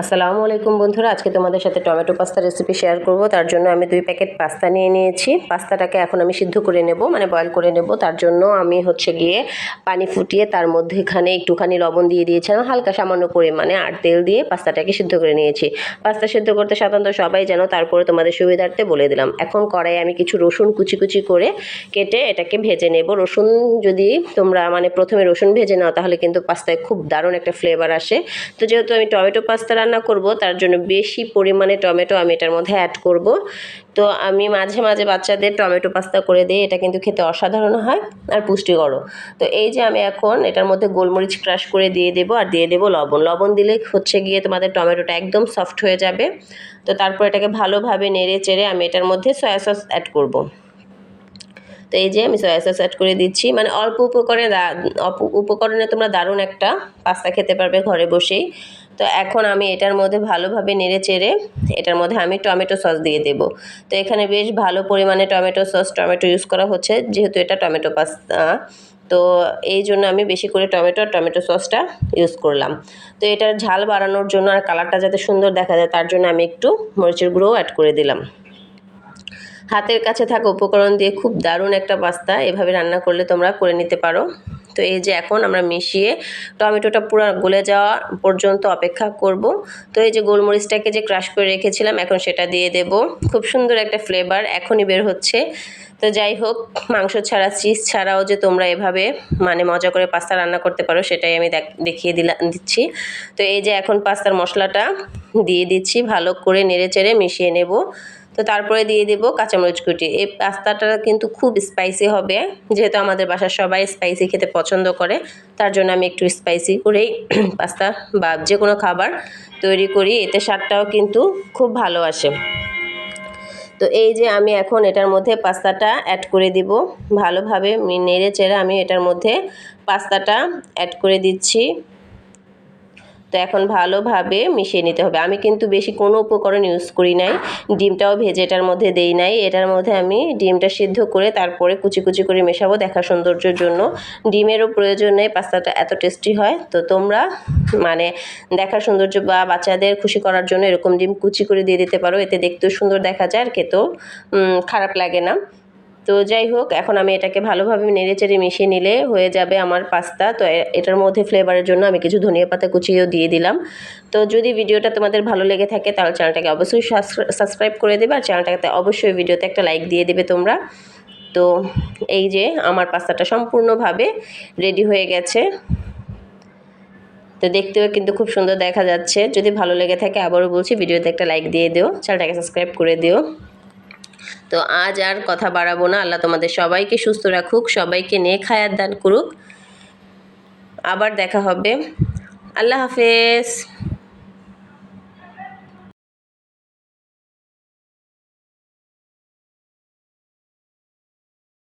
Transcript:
আসসালামু আলাইকুম বন্ধুরা, আজকে তোমাদের সাথে টমেটো পাস্তা রেসিপি শেয়ার করব। তার জন্য আমি দুই প্যাকেট পাস্তা নিয়ে নিয়েছি। পাস্তাটাকে এখন আমি সিদ্ধ করে নেব মানে বয়ল করে নেব। তার জন্য আমি হচ্ছে গিয়ে পানি ফুটিয়ে তার মধ্যে এখানে একটুখানি লবণ দিয়ে দিয়েছিলাম, হালকা সামান্য পরিমাণে আর তেল দিয়ে পাস্তাটাকে সিদ্ধ করে নিয়েছি। পাস্তা সিদ্ধ করতে সাধারণত সবাই যেন তারপরে তোমাদের সুবিধার্থে বলে দিলাম। এখন কড়াই আমি কিছু রসুন কুচি কুচি করে কেটে এটাকে ভেজে নেব। রসুন যদি তোমরা মানে প্রথমে রসুন ভেজে নাও, তাহলে কিন্তু পাস্তায় খুব দারুণ একটা ফ্লেভার আসে। তো যেহেতু আমি টমেটো পাস্তা রান্না করব, তার জন্য বেশি পরিমাণে টমেটো আমি এটার মধ্যে অ্যাড করব। তো আমি মাঝে মাঝে বাচ্চাদের টমেটো পাস্তা করে দিই, এটা কিন্তু খেতে অসাধারণ হয় আর পুষ্টিকরও। তো এই যে আমি এখন এটার মধ্যে গোলমরিচ ক্রাশ করে দিয়ে দেবো আর দিয়ে দেবো লবণ। লবণ দিলে হচ্ছে গিয়ে তোমাদের টমেটোটা একদম সফট হয়ে যাবে। তো তারপর এটাকে ভালোভাবে নেড়ে চেড়ে আমি এটার মধ্যে সয়া সস অ্যাড করব। তো এই যে আমি সয়া সস অ্যাড করে দিচ্ছি। মানে অল্প উপকরণে উপকরণে তোমরা দারুণ একটা পাস্তা খেতে পারবে ঘরে বসেই। তো এখন আমি এটার মধ্যে ভালোভাবে নেড়ে চেড়ে এটার মধ্যে আমি টমেটো সস দিয়ে দেব। তো এখানে বেশ ভালো পরিমাণে টমেটো সস টমেটো ইউজ করা হচ্ছে, যেহেতু এটা টমেটো পাস্তা তো এই জন্য আমি বেশি করে টমেটো আর টমেটো সসটা ইউজ করলাম। তো এটার ঝাল বাড়ানোর জন্য আর কালারটা যাতে সুন্দর দেখা যায়, তার জন্য আমি একটু মরিচের গুঁড়োও অ্যাড করে দিলাম। হাতের কাছে থাকা উপকরণ দিয়ে খুব দারুণ একটা পাস্তা। এভাবে রান্না করলে তোমরা করে নিতে পারো। তো এই যে এখন আমরা মিশিয়ে টমেটোটা পুরো গলে যাওয়া পর্যন্ত অপেক্ষা করব। তো এই যে গোলমরিচটাকে যে ক্রাশ করে রেখেছিলাম, এখন সেটা দিয়ে দেব। খুব সুন্দর একটা ফ্লেভার এখনই বের হচ্ছে। তো যাই হোক, মাংস ছাড়া, চিজ ছাড়াও যে তোমরা এভাবে মানে মজা করে পাস্তা রান্না করতে পারো, সেটাই আমি দেখিয়ে দিলাম দিচ্ছি। তো এই যে এখন পাস্তার মশলাটা দিয়ে দিচ্ছি, ভালো করে নেড়ে চেড়ে মিশিয়ে নেব। তো তারপরে দিয়ে দেবো কাঁচামরিচ কুটি এই পাস্তাটা কিন্তু খুব স্পাইসি হবে, যেহেতু আমাদের বাসার সবাই স্পাইসি খেতে পছন্দ করে, তার জন্য আমি একটু স্পাইসি করেই পাস্তা বা যে কোনো খাবার তৈরি করি, এতে স্বাদটাও কিন্তু খুব ভালো আসে। তো এই যে আমি এখন এটার মধ্যে পাস্তাটা অ্যাড করে দিব, ভালোভাবে নেড়ে চেড়ে আমি এটার মধ্যে পাস্তাটা অ্যাড করে দিচ্ছি। তো এখন ভালোভাবে মিশিয়ে নিতে হবে। আমি কিন্তু বেশি কোনো উপকরণ ইউজ করি নাই। ডিমটাও ভেজে এটার মধ্যে দেই নাই। এটার মধ্যে আমি ডিমটা সিদ্ধ করে তারপরে কুচি কুচি করে মেশাবো দেখা সৌন্দর্যের জন্য। ডিমেরও প্রয়োজন নেই, পাস্তাটা এত টেস্টি হয়। তো তোমরা মানে দেখা সৌন্দর্য বা বাচ্চাদের খুশি করার জন্য এরকম ডিম কুচি করে দিয়ে দিতে পারো। এতে দেখতেও সুন্দর দেখা যায় আর খেতেও খারাপ লাগে না। তো যাই হোক, এখন আমি এটাকে ভালোভাবে নেড়ে চেড়ে মিশিয়ে নিলে হয়ে যাবে আমার পাস্তা। তো এটার মধ্যে ফ্লেভারের জন্য আমি কিছু ধনিয়া পাতা কুচিয়েও দিয়ে দিলাম। তো যদি ভিডিওটা তোমাদের ভালো লেগে থাকে, তাহলে চ্যানেলটাকে অবশ্যই সাবস্ক্রাইব করে দেবে। আর চ্যানেলটাকে অবশ্যই ভিডিওতে একটা লাইক দিয়ে দেবে তোমরা। তো এই যে আমার পাস্তাটা সম্পূর্ণভাবে রেডি হয়ে গেছে। তো দেখতেও কিন্তু খুব সুন্দর দেখা যাচ্ছে। যদি ভালো লেগে থাকে, আবারও বলছি, ভিডিওতে একটা লাইক দিয়ে দিও। চ্যানেলটাকে সাবস্ক্রাইব করে দিও। তো আজ আর কথা বাড়াবো না। আল্লাহ তোমাদের সবাইকে সুস্থ রাখুক, সবাইকে নিয়ে খায়ার দান করুক। আবার দেখা হবে। আল্লাহ হাফেজ।